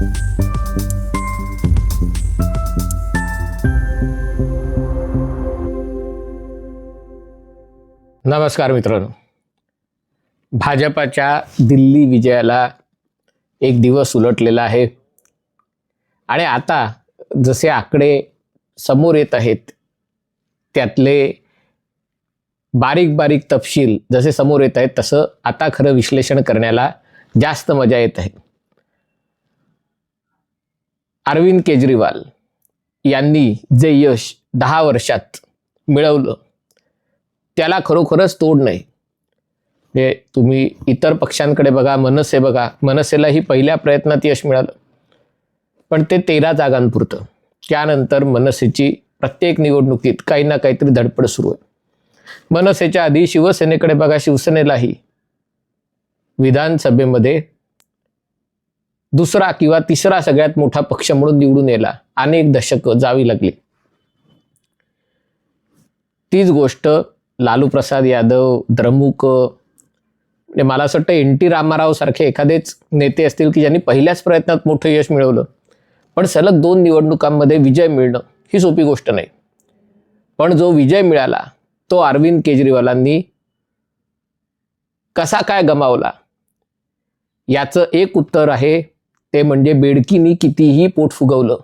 नमस्कार मित्रांनो. भाजपाच्या दिल्ली विजयाला एक दिवस उलटलेला आहे. आणि आता जसे आकडे समोर येत आहेत त्यातले बारीक बारीक तपशील जसे समोर येत आहेत तसं आता खरं विश्लेषण करण्याला जास्त मजा येत आहे. अरविंद केजरीवाल यांनी जे यश दहा वर्षात मिळवलं त्याला खरोखरच तोड नाही. हे तुम्ही इतर पक्षांकडे बघा मनसे बघा. मनसेलाही पहिल्या प्रयत्नात यश मिळालं. पण ते तेरा जागांपुरतं. त्यानंतर मनसेची प्रत्येक निवडणुकीत काही ना काहीतरी धडपड सुरू आहे. मनसेच्या आधी शिवसेनेकडे बघा शिवसेनेलाही विधानसभेमध्ये दुसरा किंवा तिसरा सगळ्यात मोठा पक्ष म्हणून निवडून येला अनेक दशकं जावी लागली. तीच गोष्ट लालू प्रसाद यादव द्रमुक म्हणजे मला असं वाटतं एन टी रामाराव सारखे एखादेच नेते असतील की ज्यांनी पहिल्याच प्रयत्नात मोठं यश मिळवलं. पण सलग दोन निवडणुकांमध्ये विजय मिळणं ही सोपी गोष्ट नाही. पण जो विजय मिळाला तो अरविंद केजरीवालांनी कसा काय गमावला? याचं एक उत्तर आहे ते म्हणजे बेडकीनी कितीही पोट फुगवलं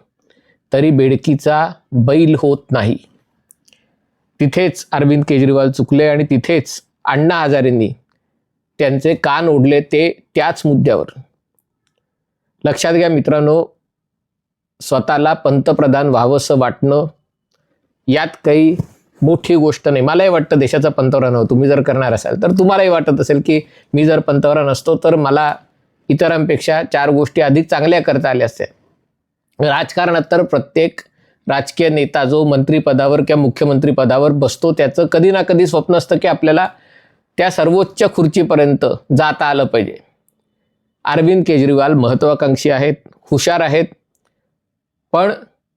तरी बेडकीचा बैल होत नाही. तिथेच अरविंद केजरीवाल चुकले आणि तिथेच अण्णा हजारेंनी त्यांचे कान ओढले ते त्याच मुद्द्यावर. लक्षात घ्या मित्रांनो स्वतःला पंतप्रधान व्हावंसं वाटणं यात काही मोठी गोष्ट नाही. मलाही वाटतं देशाचा पंतप्रधान हो तुम्ही जर करणार असाल तर तुम्हालाही वाटत असेल की मी जर पंतप्रधान असतो तर मला इतरांपेक्षा चार गोष्टी अधिक चांगल्या करता आल्या असत्या. राजकारणात तर प्रत्येक राजकीय नेता जो मंत्रिपदावर किंवा मुख्यमंत्री पदावर बसतो त्याचं कधी ना कधी स्वप्न असतं की आपल्याला त्या सर्वोच्च खुर्चीपर्यंत जाता आलं पाहिजे. अरविंद केजरीवाल महत्त्वाकांक्षी आहेत हुशार आहेत पण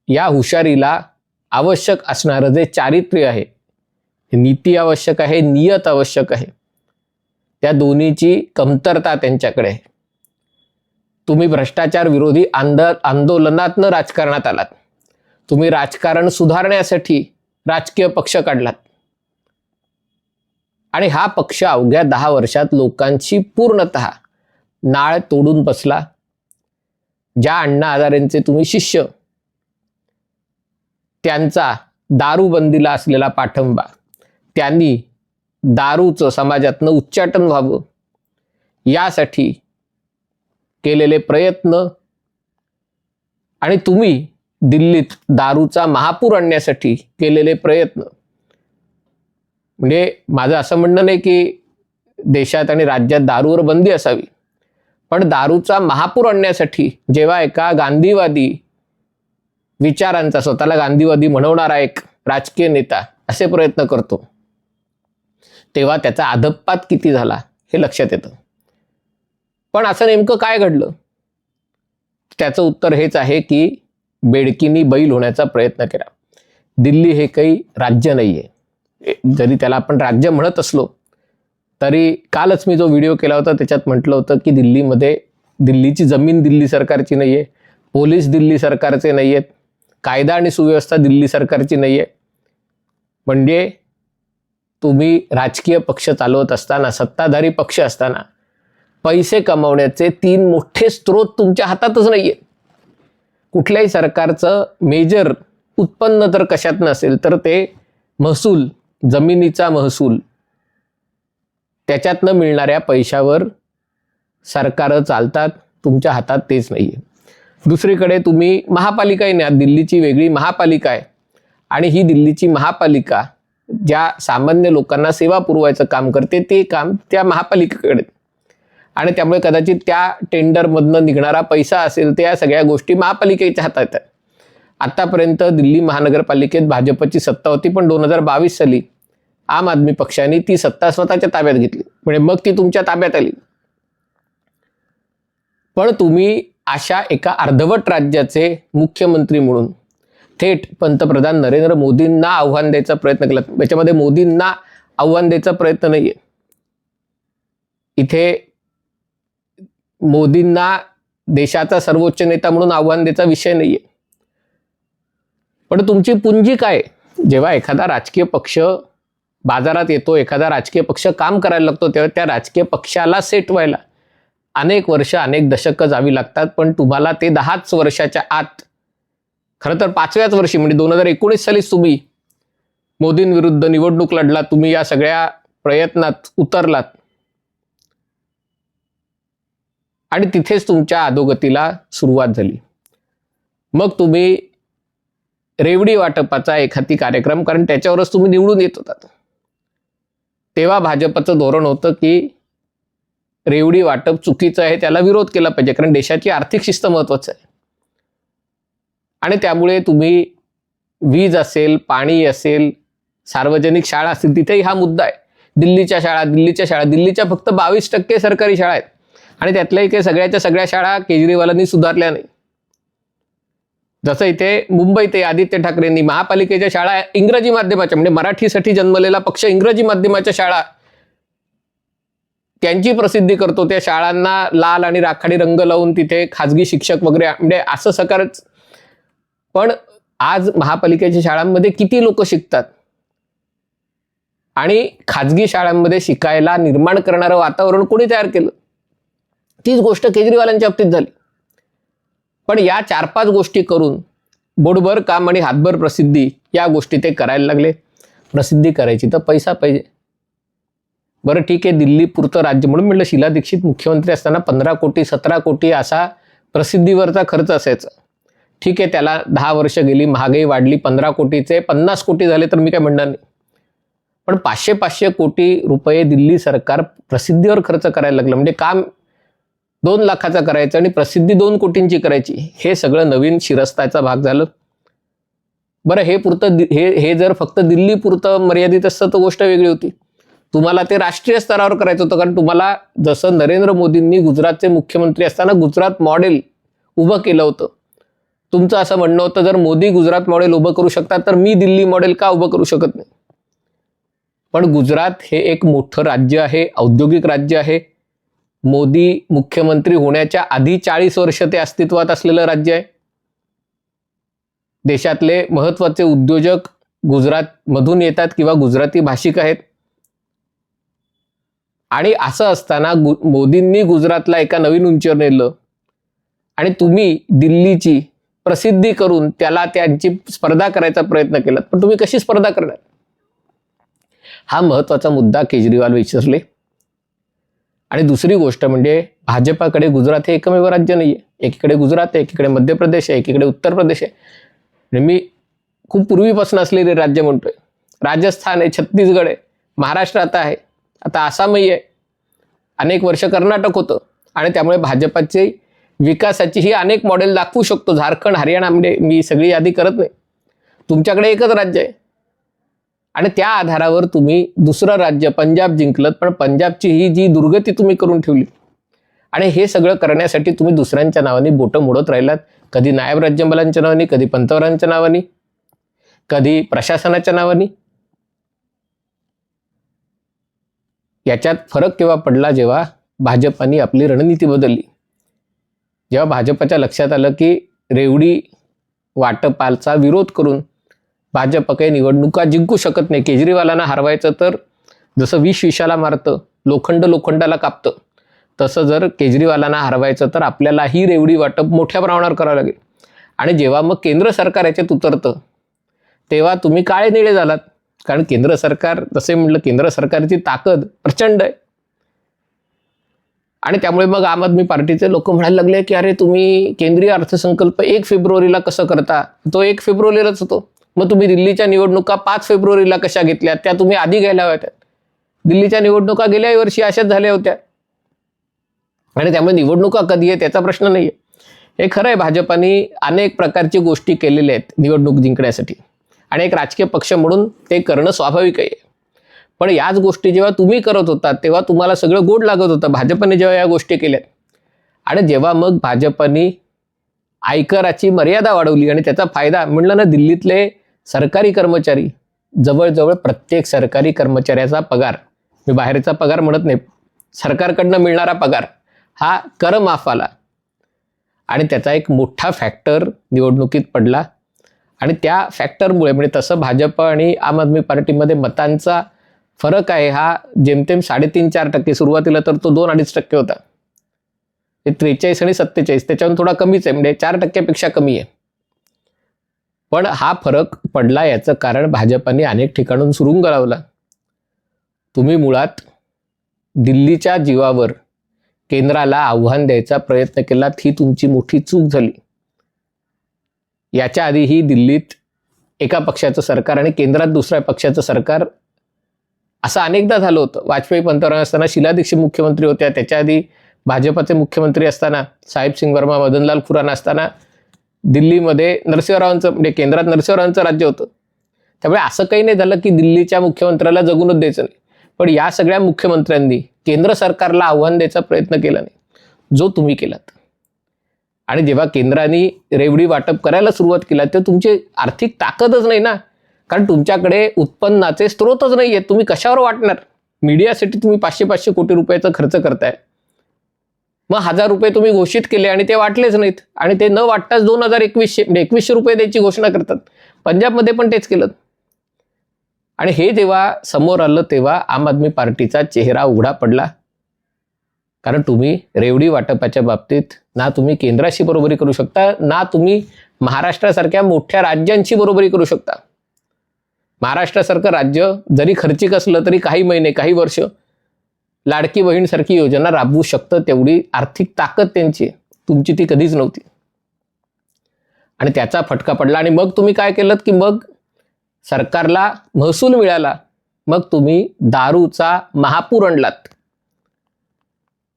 या हुशारीला आवश्यक असणारं जे चारित्र्य आहे नीती आवश्यक आहे नियत आवश्यक आहे त्या दोन्हीची कमतरता त्यांच्याकडे आहे. तुम्ही भ्रष्टाचार विरोधी आंद आंदोलनातनं राजकारणात आलात. तुम्ही राजकारण सुधारण्यासाठी राजकीय पक्ष काढलात. आणि हा पक्ष अवघ्या दहा वर्षात लोकांची पूर्णत नाळ तोडून बसला. ज्या अण्णा हजारेंचे तुम्ही शिष्य त्यांचा दारूबंदीला असलेला पाठिंबा त्यांनी दारूचं समाजातनं उच्चाटन व्हावं यासाठी केलेले प्रयत्न. आणि तुम्ही दिल्लीत दारूचा महापूर आणण्यासाठी केलेले प्रयत्न. म्हणजे माझं असं म्हणणं नाही की देशात आणि राज्यात दारूवर बंदी असावी. पण दारूचा महापूर आणण्यासाठी जेव्हा एका गांधीवादी विचारांचा स्वतःला गांधीवादी म्हणवणारा एक राजकीय नेता असे प्रयत्न करतो तेव्हा त्याचा अधप्पात किती झाला हे लक्षात येतं. पण असं नेमकं काय घडलं? त्याचं उत्तर हेच आहे की बेडकीनी बैल होण्याचा प्रयत्न केला. दिल्ली हे काही राज्य नाही आहे जरी त्याला आपण राज्य म्हणत असलो तरी कालच मी जो व्हिडिओ केला होता त्याच्यात म्हटलं होतं की दिल्लीमध्ये दिल्लीची जमीन दिल्ली सरकारची नाही आहे पोलीस दिल्ली सरकारचे नाही आहेत कायदा आणि सुव्यवस्था दिल्ली सरकारची नाही आहे म्हणजे तुम्ही राजकीय पक्ष चालवत असताना सत्ताधारी पक्ष असताना पैसे कमवण्याचे तीन मोठे स्रोत तुमच्या हातातच नाही आहेत कुठल्याही सरकारचं मेजर उत्पन्न जर कशात नसेल तर ते महसूल जमिनीचा महसूल. त्याच्यातनं मिळणाऱ्या पैशावर सरकारं चालतात तुमच्या हातात तेच नाही आहे दुसरीकडे तुम्ही महापालिकाही न्या दिल्लीची वेगळी महापालिका आहे. आणि ही दिल्लीची महापालिका ज्या सामान्य लोकांना सेवा पुरवायचं काम करते ते काम त्या महापालिकेकडे. आणि त्यामुळे कदाचित त्या टेंडरमधनं निघणारा पैसा असेल त्या सगळ्या गोष्टी महापालिकेच्या हातात आहेत. आतापर्यंत दिल्ली महानगरपालिकेत भाजपची सत्ता होती पण दोन हजार बावीस साली आम आदमी पक्षाने ती सत्ता स्वतःच्या ताब्यात घेतली. म्हणजे मग ती तुमच्या ताब्यात आली. पण तुम्ही अशा एका अर्धवट राज्याचे मुख्यमंत्री म्हणून थेट पंतप्रधान नरेंद्र मोदींना आव्हान द्यायचा प्रयत्न केला. याच्यामध्ये मोदींना आव्हान द्यायचा प्रयत्न नाहीये. इथे मोदींना देशाचा सर्वोच्च नेता म्हणून आव्हान द्यायचा विषय नाहीये. पण तुमची पुंजी काय? जेव्हा एखादा राजकीय पक्ष बाजारात येतो एखादा राजकीय पक्ष काम करायला लागतो तेव्हा त्या राजकीय पक्षाला सेट व्हायला. अनेक वर्ष अनेक दशकं जावी लागतात पण तुम्हाला ते दहाच वर्षाच्या आत खरं तर पाचव्याच वर्षी म्हणजे दोन हजार एकोणीस साली तुम्ही मोदींविरुद्ध निवडणूक लढला तुम्ही या सगळ्या प्रयत्नात उतरलात. आणि तिथेच तुमच्या अधोगतीला सुरुवात झाली. मग तुम्ही रेवडी वाटपाचा एखादी कार्यक्रम कारण त्याच्यावरच तुम्ही निवडून येत होतात. तेव्हा भाजपचं धोरण होतं की रेवडी वाटप चुकीचं आहे त्याला विरोध केला पाहिजे कारण देशाची आर्थिक शिस्त महत्वाचं आहे. आणि त्यामुळे तुम्ही वीज असेल पाणी असेल सार्वजनिक शाळा असतील तिथेही हा मुद्दा आहे. दिल्लीच्या शाळा दिल्लीच्या शाळा दिल्लीच्या फक्त बावीस टक्के सरकारी शाळा आहेत. आणि त्यातल्याही काही सगळ्याच्या सगळ्या शाळा केजरीवालांनी सुधारल्या नाही. जसं इथे मुंबईत आदित्य ठाकरेंनी महापालिकेच्या शाळा इंग्रजी माध्यमाच्या म्हणजे मराठीसाठी जन्मलेला पक्ष इंग्रजी माध्यमाच्या शाळा. त्यांची प्रसिद्धी करतो त्या शाळांना लाल आणि राखाडी रंग लावून तिथे खाजगी शिक्षक वगैरे म्हणजे असं सकारच पण आज महापालिकेच्या शाळांमध्ये किती लोक शिकतात? आणि खाजगी शाळांमध्ये शिकायला निर्माण करणारं वातावरण कोणी तयार केलं? तीच गोष्ट केजरीवालांच्या बाबतीत झाली. पण या चार पाच गोष्टी करून बोटभर काम आणि हातभर प्रसिद्धी या गोष्टी ते करायला लागले. प्रसिद्धी करायची तर पैसा पाहिजे. बरं ठीक आहे दिल्ली पुरतं राज्य म्हणून म्हटलं शिला दीक्षित मुख्यमंत्री असताना पंधरा कोटी सतरा कोटी असा प्रसिद्धीवरचा खर्च असायचा. ठीक आहे त्याला दहा वर्ष गेली महागाई वाढली पंधरा कोटीचे पन्नास कोटी झाले तर मी काय म्हणणार नाही. पण पाचशे पाचशे कोटी रुपये दिल्ली सरकार प्रसिद्धीवर खर्च करायला लागलं. म्हणजे काम दोन लाखाचा करायचं आणि प्रसिद्धी दोन कोटींची करायची. हे सगळं नवीन शिरस्ताचा भाग झालं. बरं हे पुरतं हे हे जर फक्त दिल्ली पुरतं मर्यादित असतं तर गोष्ट वेगळी होती. तुम्हाला ते राष्ट्रीय स्तरावर करायचं होतं कारण तुम्हाला जसं नरेंद्र मोदींनी गुजरातचे मुख्यमंत्री असताना गुजरात मॉडेल उभं केलं होतं. तुमचं असं म्हणणं होतं जर मोदी गुजरात मॉडेल उभं करू शकतात तर मी दिल्ली मॉडेल का उभं करू शकत नाही? पण गुजरात हे एक मोठं राज्य आहे औद्योगिक राज्य आहे. मोदी मुख्यमंत्री होण्याच्या आधी चाळीस वर्ष ते अस्तित्वात असलेलं राज्य आहे. देशातले महत्त्वाचे उद्योजक गुजरात मधून येतात किंवा गुजराती भाषिक आहेत. आणि असं असताना गु मोदींनी गुजरातला एका नवीन उंचीवर नेलं. आणि तुम्ही दिल्लीची प्रसिद्धी करून त्याला त्यांची स्पर्धा करायचा प्रयत्न केला पण तुम्ही कशी स्पर्धा करणार? हा महत्त्वाचा मुद्दा केजरीवाल विचारले आणि दुसरी गोष्ट म्हणजे भाजपाकडे गुजरात हे एकमेव राज्य नाही आहे एकीकडे गुजरात आहे एकीकडे मध्य प्रदेश आहे एकीकडे उत्तर प्रदेश आहे. मी खूप पूर्वीपासून असलेले राज्य म्हणतोय. राजस्थान आहे छत्तीसगड आहे महाराष्ट्र आता आहे. आता आसामही आहे. अनेक वर्ष कर्नाटक होतं. आणि त्यामुळे भाजपाची विकासाची ही अनेक मॉडेल दाखवू शकतो. झारखंड हरियाणा म्हणजे मी सगळी यादी करत नाही. तुमच्याकडे एकच राज्य आहे. आणि त्या आधारावर तुम्ही दुसरं राज्य पंजाब जिंकलत पण पंजाबची ही जी दुर्गती तुम्ही करून ठेवली आणि हे सगळं करण्यासाठी तुम्ही दुसऱ्यांच्या नावाने बोटं मोडत राहिलात. कधी नायब राज्यपालांच्या नावाने कधी पंतप्रधानांच्या नावाने कधी प्रशासनाच्या नावाने. याच्यात फरक केव्हा पडला जेव्हा भाजपाने आपली रणनीती बदलली. जेव्हा भाजपच्या लक्षात आलं की रेवडी वाटपालचा विरोध करून भाजप काही निवडणुका जिंकू शकत नाही. केजरीवालांना हरवायचं तर जसं विष विषाला मारतं लोखंड लोखंडाला कापतं तसं जर केजरीवालांना हरवायचं तर आपल्याला ही रेवडी वाटप मोठ्या प्रमाणावर करावं लागेल. आणि जेव्हा मग केंद्र सरकार याच्यात उतरतं तेव्हा तुम्ही काळे निळे झालात. कारण केंद्र सरकार जसे म्हटलं केंद्र सरकारची ताकद प्रचंड आहे. आणि त्यामुळे मग आम आदमी पार्टीचे लोक म्हणायला लागले की अरे तुम्ही केंद्रीय अर्थसंकल्प एक फेब्रुवारीला कसं करता? तो एक फेब्रुवारीलाच होतो. मग तुम्ही दिल्लीच्या निवडणुका पाच फेब्रुवारीला कशा घेतल्या? त्या तुम्ही आधी घ्यायला होत्या. दिल्लीच्या निवडणुका गेल्या वर्षी अशाच झाल्या होत्या. आणि त्यामुळे निवडणुका कधी आहे त्याचा प्रश्न नाही आहे हे खरं आहे भाजपाने अनेक प्रकारची गोष्टी केलेल्या आहेत निवडणूक जिंकण्यासाठी. आणि एक राजकीय पक्ष म्हणून ते करणं स्वाभाविक आहे. पण याच गोष्टी जेव्हा तुम्ही करत होता तेव्हा तुम्हाला सगळं गोड लागत होतं. भाजपने जेव्हा या गोष्टी केल्यात. आणि जेव्हा मग भाजपने आयकराची मर्यादा वाढवली आणि त्याचा फायदा म्हणलं ना दिल्लीतले सरकारी कर्मचारी जवळजवळ प्रत्येक सरकारी कर्मचाऱ्याचा पगार मी बाहेरचा पगार म्हणत नाही सरकारकडनं मिळणारा पगार हा करमाफ आला आणि त्याचा एक मोठा फॅक्टर निवडणुकीत पडला. आणि त्या फॅक्टरमुळे म्हणजे तसं भाजप आणि आम आदमी पार्टीमध्ये मतांचा फरक आहे हा जेमतेम साडेतीन चार टक्के सुरुवातीला तर तो दोन अडीच टक्के होता. ते त्रेचाळीस आणि सत्तेचाळीस त्याच्याहून थोडा कमीच आहे म्हणजे चार टक्क्यापेक्षा कमी आहे. पण हा फरक पडला याचं कारण भाजपाने अनेक ठिकाणून सुरुंग लावला. तुम्ही मुळात दिल्लीच्या जीवावर केंद्राला आव्हान द्यायचा प्रयत्न केलात ही तुमची मोठी चूक झाली. याच्या आधीही दिल्लीत एका पक्षाचं सरकार आणि केंद्रात दुसऱ्या पक्षाचं सरकार असं अनेकदा झालं होतं. वाजपेयी पंतप्रधान असताना शिला दीक्षित मुख्यमंत्री होत्या. त्याच्या आधी भाजपाचे मुख्यमंत्री असताना साहेब सिंग वर्मा मदनलाल खुराना असताना दिल्लीमध्ये नरसिंहरावांचं म्हणजे केंद्रात नरसिंहरावांचं राज्य होतं. त्यामुळे असं काही नाही झालं की दिल्लीच्या मुख्यमंत्र्याला जगूनच द्यायचं नाही. पण या सगळ्या मुख्यमंत्र्यांनी केंद्र सरकारला आव्हान द्यायचा प्रयत्न केला नाही. जो तुम्ही केलात. आणि जेव्हा केंद्राने रेवडी वाटप करायला सुरुवात केला तेव्हा तुमची आर्थिक ताकदच नाही ना. कारण तुमच्याकडे उत्पन्नाचे स्रोतच नाही आहेत तुम्ही कशावर वाटणार? मीडियासाठी तुम्ही पाचशे पाचशे कोटी रुपयाचा खर्च करताय. मग हजार रुपये तुम्ही घोषित केले आणि ते वाटलेच नाहीत. आणि ते न वाटताच दोन हजार एकवीसशे म्हणजे एकवीसशे रुपये द्यायची घोषणा करतात. पंजाबमध्ये पण तेच केलं. आणि हे जेव्हा समोर आलं तेव्हा आम आदमी पार्टीचा चेहरा उघडा पडला. कारण तुम्ही रेवडी वाटपाच्या बाबतीत ना तुम्ही केंद्राशी बरोबरी करू शकता ना तुम्ही महाराष्ट्रासारख्या मोठ्या राज्यांची बरोबरी करू शकता. महाराष्ट्रासारखं राज्य जरी खर्चिक असलं तरी काही महिने काही वर्ष लाडकी बहीणसारखी योजना राबवू शकतं तेवढी आर्थिक ताकद त्यांची तुमची ती कधीच नव्हती. आणि त्याचा फटका पडला आणि मग तुम्ही काय केलं की मग सरकारला महसूल मिळाला मग तुम्ही दारूचा महापूर आणलात.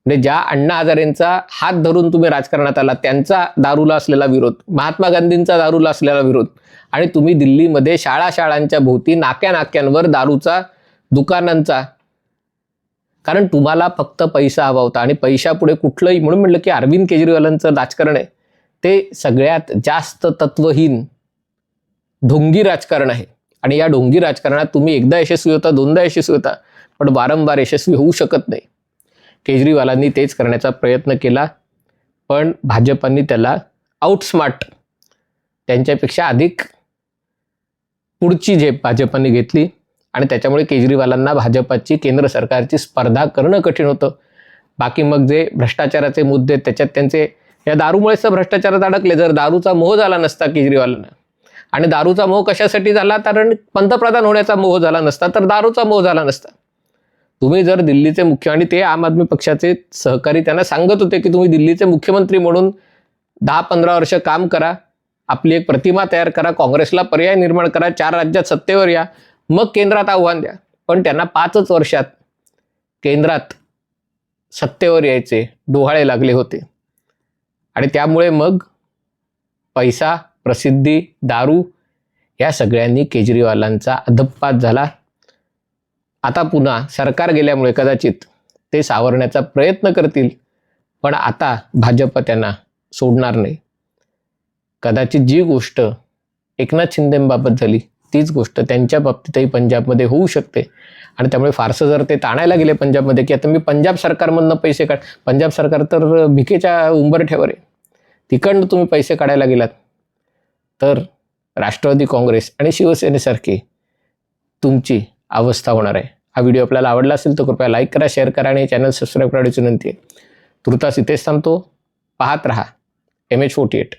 म्हणजे ज्या अण्णा हजारेंचा हात धरून तुम्ही राजकारणात आला त्यांचा दारूला असलेला विरोध महात्मा गांधींचा दारूला असलेला विरोध आणि तुम्ही दिल्लीमध्ये शाळा शाळांच्या भोवती नाक्या नाक्यांवर दारूचा दुकानांचा कारण तुम्हाला फक्त पैसा हवा होता आणि पैशापुढे कुठलंही म्हणून म्हटलं की अरविंद केजरीवालांचं राजकारण आहे. ते सगळ्यात जास्त तत्वहीन ढोंगी राजकारण आहे. आणि या ढोंगी राजकारणात तुम्ही एकदा यशस्वी होता दोनदा यशस्वी होता पण वारंवार यशस्वी होऊ शकत नाही. केजरीवालांनी तेच करण्याचा प्रयत्न केला पण भाजपांनी त्याला आउटस्मार्ट त्यांच्यापेक्षा अधिक पुढची झेप भाजपाने घेतली. आणि त्याच्यामुळे केजरीवालांना भाजपाची केंद्र सरकारची स्पर्धा करणं कठीण होतं. बाकी मग जे भ्रष्टाचाराचे मुद्दे त्याच्यात त्यांचे या दारूमुळेच तर भ्रष्टाचारात अडकले. जर दारूचा मोह झाला नसता केजरीवालांना आणि दारूचा मोह कशासाठी झाला? कारण पंतप्रधान होण्याचा मोह झाला नसता तर दारूचा मोह झाला नसता. तुम्ही जर दिल्लीचे मुख्य आणि ते आम आदमी पक्षाचे सहकारी त्यांना सांगत होते की तुम्ही दिल्लीचे मुख्यमंत्री म्हणून दहा पंधरा वर्ष काम करा आपली एक प्रतिमा तयार करा काँग्रेसला पर्याय निर्माण करा चार राज्यात सत्तेवर या मग केंद्रात आव्हान द्या. पण त्यांना पाचच वर्षात केंद्रात सत्तेवर यायचे डोहाळे लागले होते. आणि त्यामुळे मग पैसा प्रसिद्धी दारू या सगळ्यांनी केजरीवालांचा अधप्पात झाला. आता पुन्हा सरकार गेल्यामुळे कदाचित ते सावरण्याचा प्रयत्न करतील पण आता भाजप त्यांना सोडणार नाही. कदाचित जी गोष्ट एकनाथ शिंदेंबाबत झाली तीच गोष्ट त्यांच्या बाबतीतही पंजाबमध्ये होऊ शकते. आणि त्यामुळे फारसं जर ते ताणायला गेले पंजाबमध्ये की आता मी पंजाब सरकारमधनं पैसे काढ पंजाब सरकार तर भिकेच्या उंबरठ्यावर आहे. तिकडनं तुम्ही पैसे काढायला गेलात. तर राष्ट्रवादी काँग्रेस आणि शिवसेनेसारखी तुमची अवस्था होणार आहे. हा व्हिडिओ आपल्याला आवडला असेल तर कृपया लाईक करा शेअर करा आणि चॅनल सबस्क्राईब करायची विनंती आहे. तुर्तास इथेच थांबतो. पाहत रहा. M H forty eight